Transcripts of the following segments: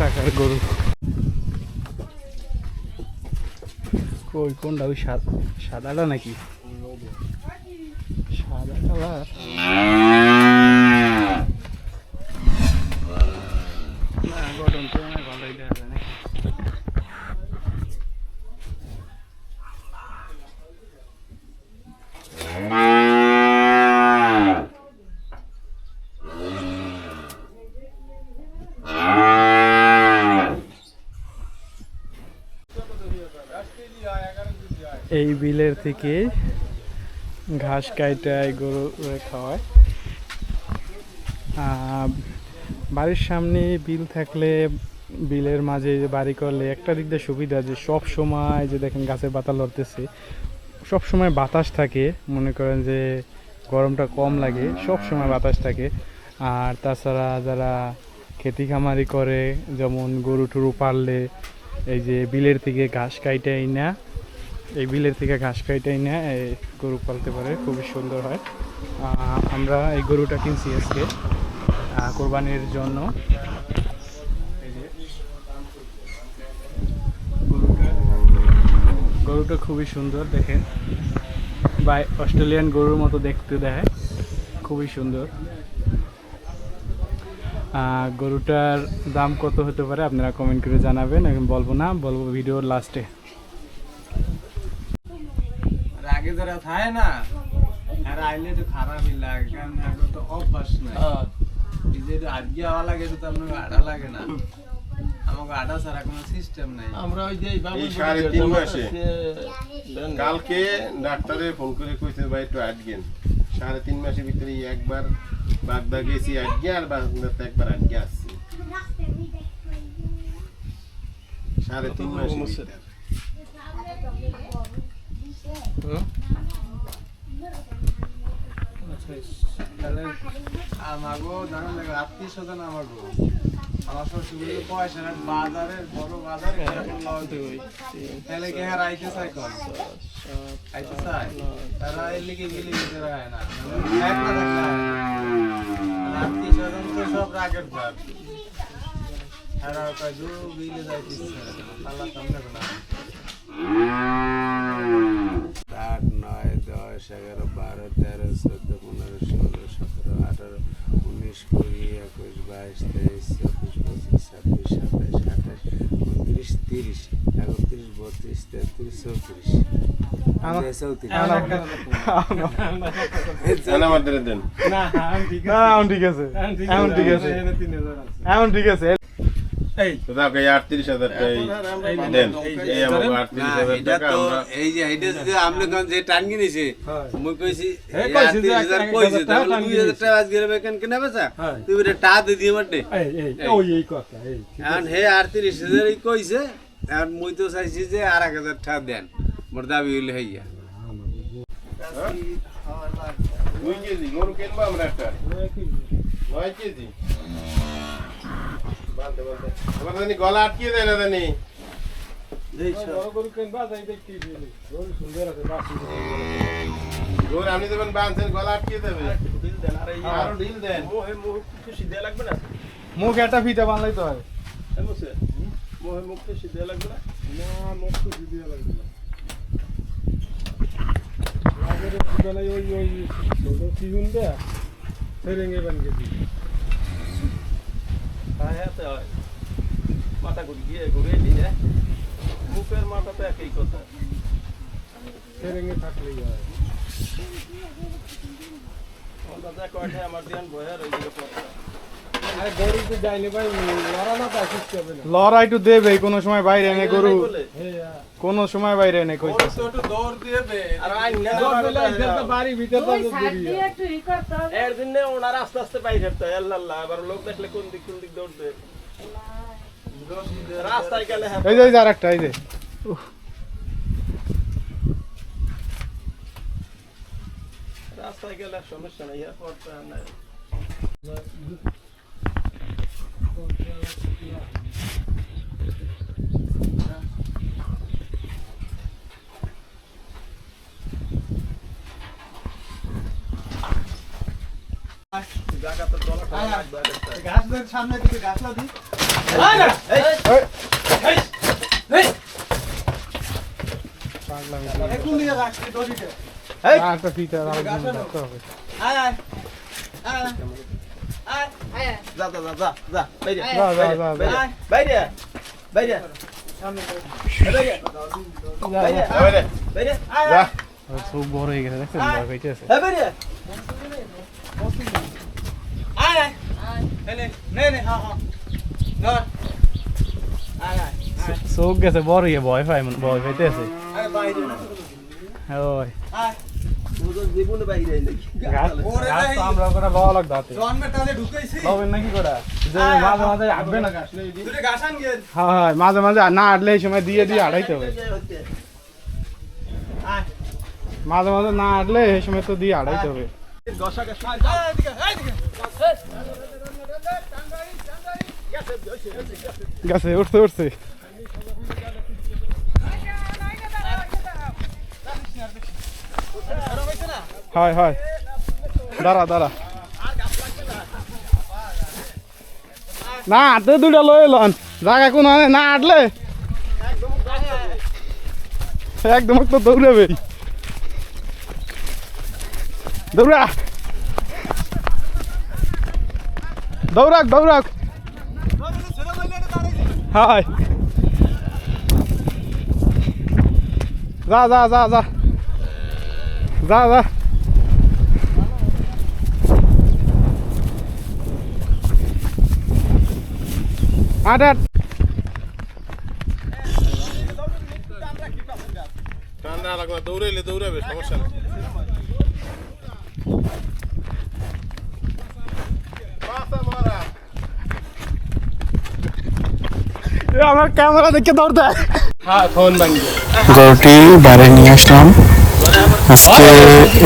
টাকার গরু। কই কোনটা? ওই সাদা সাদাটা নাকি? সাদা কালার না গঠন তো অনেক ভালোই দেখা যায় নাকি এই বিলের থেকে ঘাস কাইটায় গরু খাওয়ায়। বাড়ির সামনে বিল থাকলে বিলের মাঝে বাড়ি করলে একটা দিক দিয়ে সুবিধা যে সব সময় যে দেখেন গাছের পাতা লড়তেছে, সব সময় বাতাস থাকে, মনে করেন যে গরমটা কম লাগে, সব সময় বাতাস থাকে। আর তাছাড়া যারা খেতি খামারি করে, যেমন গরু টুরু পারলে এই যে বিলের থেকে ঘাস কাইটাই না এই বিলের থেকে ঘাস কাইটাই না এই গরু পালতে পারে, খুবই সুন্দর হয়। আমরা এই গরুটা কিনছি আজকে কোরবানির জন্য। গরুটা খুবই সুন্দর, দেখেন। বা অস্ট্রেলিয়ান গরুর মতো দেখতে দেয় খুবই সুন্দর। গরুটার দাম কত হতে পারে আপনারা কমেন্ট করে জানাবেন বলব না, বলব ভিডিওর লাস্টে আর আগে যারা থাকে না। আর আইলে তো খারাপই লাগে কারণ এখন তো অভ্যাস নাই। এই যে আজকে আওয়া লাগে তো আপনার আড়া লাগে না। আমাকে আড়া ছাড়া কোনো সিস্টেম নাই। আমরা ওই যে এই সাড়ে তিন মাসে। কালকে ডাক্তারে ফোন করে কইছে ভাই একটু আটগেন সাড়ে তিন মাসের ভিতরে একবার বাগদা গেছি আটগে আর বাগদাতে একবার আটগে আসছি। সাড়ে তিন মাসের। ভিতরে। আমাগো জানেন লাগে আত্মীয় স্বজন আমাগো। আমার সুবিধা পয়সা না বাজারের বড় বাজার এরকম লওয়া দুই, তিন, তাহলে কি আর আইতে চাই কম? আইতে চাই তারা এর লিগে গেলে যেতে রায় না। এক না থাকলে হয় আত্মীয় স্বজন তো সব রাগের ভাব। এরা দু বিলে যাইতে ইচ্ছা করে না। আল্লাহ সামনে না একত্রিশ বত্রিশ তেত্রিশ চৌত্রিশ কইছি হে, এই কইছি যে 38,000 এক- এক কইছে হাজার টাকা তাহলে টান 2000 কিনেছে। টাকা আজকে বেকেন কিনা বেচা হ্যাঁ। তুই এটা টা দিয়ে দিয়ে মারতে এই এই এই। ওই এই কথা এই এখন হে আটত্রিশ হাজারই কইছে এখন মুই তো চাইছি যে আর এক হাজার টাকা দেন মোর দাবি হইলে হইয়া দুই কেজি গরু কিনবো আমরা একটা নয় কেজি জানি গলা আটকিয়ে দেয় না জানি আপনি দেবেন বাঁধছেন গলা আটকিয়ে দেবে আরও ঢিল দেন খুশি দেয়া লাগবে না মুখ একটা ফিতা বানলাই তো হয় মোহে মুখ দেয়া লাগবে না? না মুখ তো দিয়ে লাগবে না। আগের বেলায় ওই ওই ছোট সিগুন দেয়া সেরেঙ্গে বান গেছি হ্যাঁ হ্যাঁ হয়। মাথা ঘুরি গিয়ে ঘুরে দিয়ে মুখের মাথা তো একই কথা। সেরেঙ্গে থাকলেই হয়। দাদা কয়টা আমার দিয়ান বয়ার ওই দিকে তো তা লড়াই একটু দেবে কোনো সময় বাইরে এনে গরু। হ্যাঁ কোনো সময় বাইরে এনে তো তো তো দূরিয়া এর দিনে ওনার আস্তে আস্তে পাই ফেরতে হয় আল্লাহ আল্লাহ। লোক দেখলে কোন দিক কোন দিক দৌড়বে রাস্তায় গেলে হ্যাঁ। এই যে এই যে আর একটা এই যে। রাস্তায় গেলে সমস্যা নেই তো নাই জায়গা তো দলা আয়, আয়। গাছদের সামনে থেকে গাছলা দি। এখন দিয়ে রাখছি আর একটা ফিটার আরেকজন ধরতে হবে আয় আয়। আয় আয়। আয়। যা যা যা যা যা বাইরে। যা যা যা যা। আয়। বাইরে বাইরে। বাইরে। বাইরে বাইরে বাইরে। যা চোখ বড় হয়ে গেছে দেখছেন? ভয় পাইতেছে হ্যাঁ বাইরে। জন্মের তালে ঢুকাইছি লবেন নাকি করে যে আয়, মাঝে আয়, মাঝে আটবে না দুটো গাছ আন গিয়ে হ্যাঁ হ্যাঁ মাঝে মাঝে না আটলে এই সময় দিয়ে দিয়ে আড়াইতে হবে মাঝে মাঝে না আটলে এই সময় তো দিয়ে আড়াইতে হবে গেছে, উঠছে উঠছে। হয় হয় দাঁড়া দাঁড়া। না আটতে দুটা লই লন। জায়গা কোন না আটলে? একদম তো দৌড়াবে। দৌড়া। দৌড়াক দৌড়াক। হাই। যা যা যা যা। যা যা। আট আট। দৌড়াইলে দৌড়াবে, সমস্যা নেই। আমার ক্যামেরা দেখে দৌড় দেয়। হ্যাঁ গরুটি বাড়ি নিয়ে আসলাম। আজকে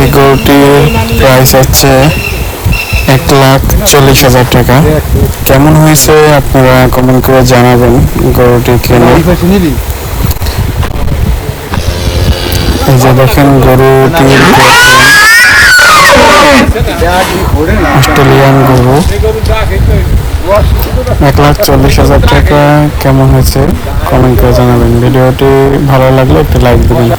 এই গরুটির প্রাইস হচ্ছে এক লাখ চল্লিশ হাজার টাকা। কেমন হয়েছে আপনারা কমেন্ট করে জানাবেন গরুটি কিনে? এই যে দেখেন গরুটির অস্ট্রেলিয়ান গরু। এক লাখ চল্লিশ হাজার টাকা কেমন হয়েছে? কমেন্ট করে জানাবেন। ভিডিওটি ভালো লাগলে একটু লাইক দেবেন।